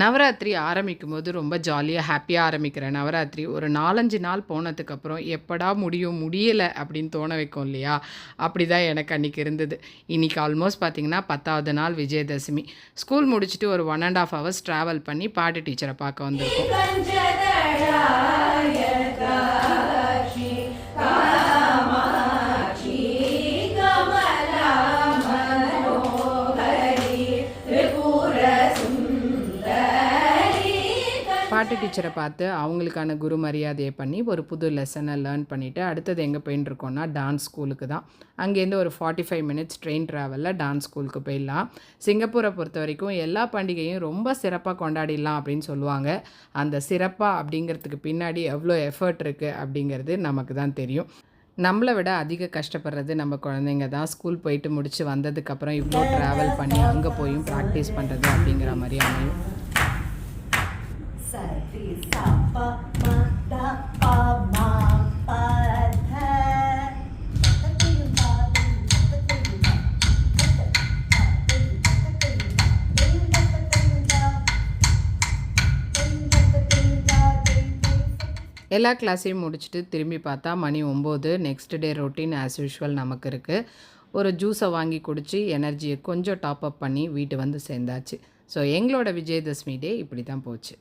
நவராத்திரி ஆரம்பிக்கும் போது ரொம்ப ஜாலியாக ஹாப்பியாக ஆரம்பிக்கிற நவராத்திரி ஒரு நாலஞ்சு நாள் போனதுக்கப்புறம் எப்படா முடியும் முடியலை அப்படின்னு தோண வைக்கும் இல்லையா? அப்படி தான் எனக்கு அன்றைக்கி இருந்தது. இன்றைக்கி ஆல்மோஸ்ட் பார்த்திங்கன்னா பத்தாவது நாள் விஜயதசமி. ஸ்கூல் முடிச்சுட்டு ஒரு one and half hours travel பண்ணி பாட்டு டீச்சரை பார்க்க வந்திருக்கோம். பாட்டு டீச்சரை பார்த்து அவங்களுக்கான குரு மரியாதையை பண்ணி ஒரு புது லெசனை லேர்ன் பண்ணிவிட்டு அடுத்தது எங்கே போயின்னு இருக்கோம்னா டான்ஸ் ஸ்கூலுக்கு தான். அங்கேருந்து ஒரு ஃபார்ட்டி ஃபைவ் மினிட்ஸ் ட்ரெயின் ட்ராவலில் டான்ஸ் ஸ்கூலுக்கு போயிடலாம். சிங்கப்பூரை பொறுத்த வரைக்கும் எல்லா பண்டிகையும் ரொம்ப சிறப்பாக கொண்டாடிடலாம் அப்படின்னு சொல்லுவாங்க. அந்த சிறப்பாக அப்படிங்கிறதுக்கு பின்னாடி எவ்வளோ எஃபர்ட் இருக்குது அப்படிங்கிறது நமக்கு தான் தெரியும். நம்மளை விட அதிக கஷ்டப்படுறது நம்ம குழந்தைங்க தான். ஸ்கூல் போயிட்டு முடிச்சு வந்ததுக்கப்புறம் இவ்வளோ ட்ராவல் பண்ணி அங்கே போயும் ப்ராக்டிஸ் பண்ணுறது அப்படிங்கிற மாதிரி அமையும். ப ம த எல்லா கிளாஸையும் முடிச்சுட்டு திரும்பி பார்த்தா மணி ஒம்பது. Next day routine as usual நமக்கு இருக்குது ஒரு ஜூஸை வாங்கி குடித்து எனர்ஜியை கொஞ்சம் டாப் அப் பண்ணி வீட்டு வந்து சேர்ந்தாச்சு. ஸோ எங்களோட விஜயதசமி டே இப்படி தான் போச்சு.